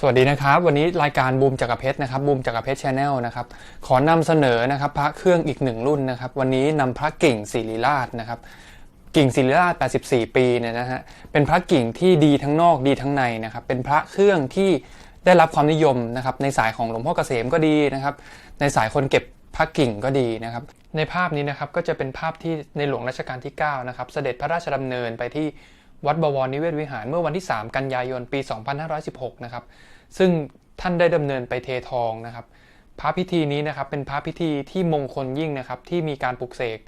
สวัสดีนะครับวันนี้รายการบูมจักรเพชรนะครับบูมจักรเพชรชาแนลนะครับขอนำเสนอนะครับพระเครื่องอีกหนึ่งรุ่นนะครับวันนี้นำพระกิ่งศิริราชนะครับกิ่งศิริราช 84 ปีเนี่ยนะฮะเป็นพระกิ่งที่ดีทั้งนอกดีทั้งในนะครับเป็นพระเครื่องที่ได้รับความนิยมนะครับในสายของหลวงพ่อเกษมก็ดีนะครับในสายคนเก็บพระกิ่งก็ดีนะครับในภาพนี้นะครับก็จะเป็นภาพที่ในหลวงรัชกาลที่9นะครับเสด็จพระราชดำเนินไปที่ วัดบวรนิเวศวิหารเมื่อวันที่ 3 กันยายนปี 2516 นะครับ ซึ่งท่านได้ดำเนินไปเททองนะครับ พระพิธีนี้นะครับเป็นพระพิธีที่มงคลยิ่งนะครับที่มีการปลุกเสก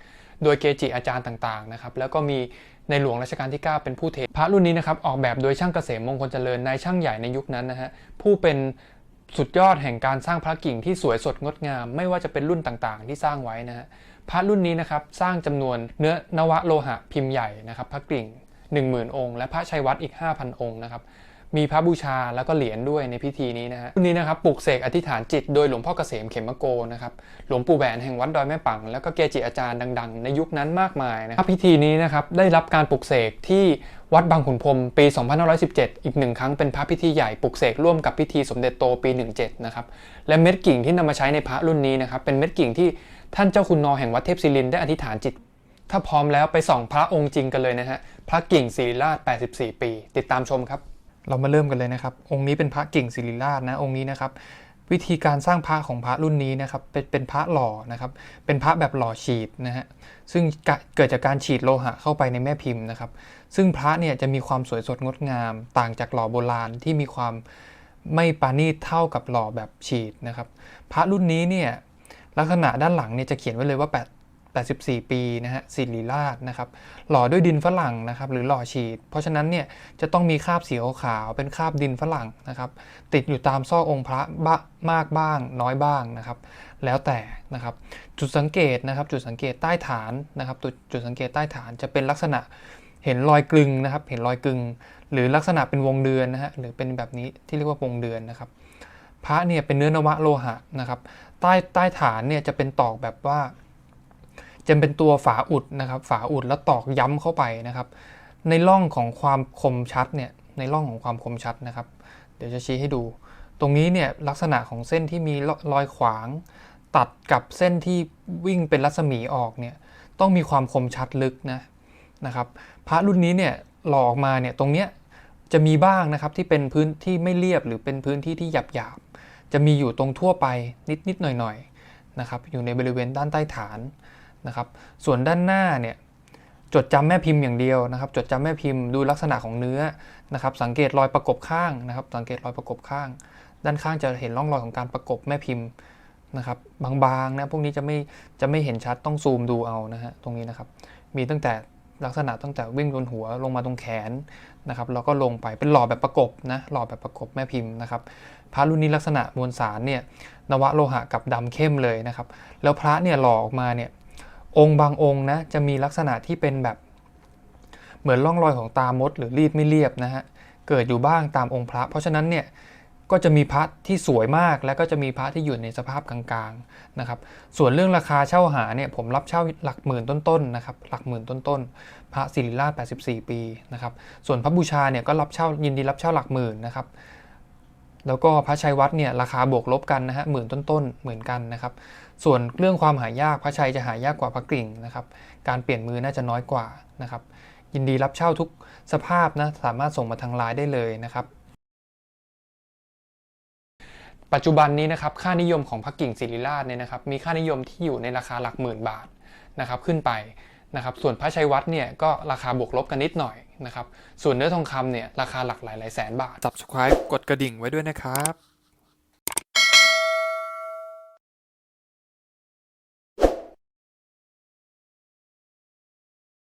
โดยเกจิอาจารย์ต่างๆนะครับแล้วก็มีในหลวงรัชกาลที่ 9 เป็นผู้เทพระรุ่นนี้นะครับออกแบบโดยช่างเกษมมงคลเจริญนายช่างใหญ่ในยุคนั้นนะฮะผู้เป็นสุดยอดแห่งการสร้างพระกิ่งที่สวยสดงดงาม ไม่ว่าจะเป็นรุ่นต่างๆ ที่สร้างไว้นะฮะพระรุ่นนี้นะครับสร้างจำนวนเนื้อนวะโลหะพิมพ์ใหญ่นะครับพระกิ่ง 10,000 องค์ และพระชัยวัดอีก 5,000 องค์นะครับมีพระบูชาแล้วก็เหรียญด้วยในพิธีนี้นะฮะรุ่นนี้นะครับปลุกเสกอธิษฐานจิตโดยหลวงพ่อเกษมเขมโกนะครับหลวงปู่แหวนแห่งวัดดอยแม่ปัง แล้วก็เกจิอาจารย์ดัง ๆ ในยุคนั้นมากมายนะครับพิธีนี้นะครับได้รับการปลุกเสกที่วัดบางขุนพรมปี 2517 อีกหนึ่งครั้งเป็นพระพิธีใหญ่ปลุกเสกร่วมกับพิธีสมเด็จโตปี 17 นะครับและเม็ดกิ่งที่นำมาใช้ในพระรุ่นนี้นะครับเป็นเม็ดกิ่งที่ท่านเจ้าคุณนอแห่งวัดเทพศิรินได้อธิษฐานจิต ถ้าพร้อมแล้วไปส่องพระองค์จริงกันเลยนะฮะ พระกิ่งศิริราช 84 ปี ติดตามชมครับ เรามาเริ่มกันเลยนะครับ องค์นี้เป็นพระกิ่งศิริราชนะ องค์นี้นะครับ วิธีการสร้างพระของพระรุ่นนี้นะครับ เป็นเป็นพระหล่อนะครับ เป็นพระแบบหล่อฉีดนะฮะ ซึ่งเกิดจากการฉีดโลหะเข้าไปในแม่พิมพ์นะครับ ซึ่งพระเนี่ยจะมีความสวยสดงดงาม ต่างจากหล่อโบราณที่มีความไม่ปราณีตเท่ากับหล่อแบบฉีดนะครับ พระรุ่นนี้เนี่ยลักษณะด้านหลังเนี่ยจะเขียนไว้เลยว่า8 84 ปีนะฮะศิริราชนะครับหล่อด้วยดินฝรั่งนะครับหรือหล่อฉีด เพราะฉะนั้นเนี่ยจะต้องมีคราบสีขาวเป็นคราบดินฝรั่งนะครับติดอยู่ตามซอกองค์พระบ้ามากบ้างน้อยบ้างนะครับแล้วแต่นะครับจุดสังเกตนะครับจุดสังเกตใต้ฐานนะครับจุดจุดสังเกตใต้ฐานจะเป็นลักษณะเห็นรอยกลึงนะครับเห็นรอยกลึง หรือลักษณะเป็นวงเดือนนะฮะหรือเป็นแบบนี้ที่เรียกว่าวงเดือนนะครับพระเนี่ยเป็นเนื้อนวะโลหะนะครับใต้ใต้ฐานเนี่ยจะเป็นตอกแบบว่า จะเป็นตัวฝาอุดนะครับฝาอุดแล้วตอกย้ำเข้าไปนะครับ ในร่องของความคมชัดเนี่ยในร่องของความคมชัดนะครับ เดี๋ยวจะชี้ให้ดู ตรงนี้เนี่ยลักษณะของเส้นที่มีรอยขวาง ตัดกับเส้นที่วิ่งเป็นรัศมีออกเนี่ยต้องมีความคมชัดลึกนะนะครับ พระรุ่นนี้เนี่ยหล่อออกมาเนี่ยตรงเนี้ยจะมีบ้างนะครับที่เป็นพื้นที่ไม่เรียบหรือเป็นพื้นที่ที่หยาบหยาบจะมีอยู่ตรงทั่วไปนิดนิดหน่อยหน่อยนะครับอยู่ในบริเวณด้านใต้ฐาน นะครับ ส่วนด้านหน้าเนี่ยจดจำแม่พิมพ์อย่างเดียวนะครับ จดจำแม่พิมพ์ดูลักษณะของเนื้อนะครับ สังเกตรอยประกบข้างนะครับ สังเกตรอยประกบข้าง ด้านข้างจะเห็นร่องรอยของการประกบแม่พิมพ์นะครับ บางๆนะพวกนี้จะไม่จะไม่เห็นชัดต้องซูมดูเอานะฮะตรงนี้นะครับ มีตั้งแต่ลักษณะตั้งแต่วิ่งบนหัวลงมาตรงแขนนะครับแล้วก็ลงไปเป็นหล่อแบบประกบนะหล่อแบบประกบแม่พิมพ์นะครับพระรุ่นนี้ลักษณะมวลสารเนี่ยนวะโลหะกับดำเข้มเลยนะครับ แล้วพระเนี่ยหล่อออกมาเนี่ย องค์บางองค์นะจะมีลักษณะที่เป็นแบบเหมือนร่องรอยของตามดหรือรีดไม่เรียบนะฮะเกิดอยู่บ้างตามองค์พระ เพราะฉะนั้นเนี่ยก็จะมีพระที่สวยมากแล้วก็จะมีพระที่อยู่ในสภาพกลางๆนะครับ ส่วนเรื่องราคาเช่าหาเนี่ยผมรับเช่าหลักหมื่นต้นๆนะครับหลักหมื่นต้นๆพระศิริราช84 ปีนะครับส่วนพระบูชาเนี่ยก็รับเช่ายินดีรับเช่าหลักหมื่นนะครับแล้วก็พระชัยวัดเนี่ยราคาบวกลบกันนะฮะหมื่นต้นๆเหมือนกันนะครับ ส่วนเรื่องความหายากพระชัยจะหายากกว่าพระกริ่งนะครับ การเปลี่ยนมือน่าจะน้อยกว่านะครับ ยินดีรับเช่าทุกสภาพนะสามารถส่งมาทางไลน์ได้เลยนะครับ ปัจจุบันนี้นะครับค่านิยมของพระกิ่งศิริราชเนี่ยนะครับ มีค่านิยมที่อยู่ในราคาหลักหมื่นบาทนะครับขึ้นไปนะครับ ส่วนพระชัยวัดเนี่ยก็ราคาบวกลบกันนิดหน่อยนะครับ ส่วนเนื้อทองคำเนี่ยราคาหลักหลายหลายแสนบาท subscribe กดกระดิ่งไว้ด้วยนะครับ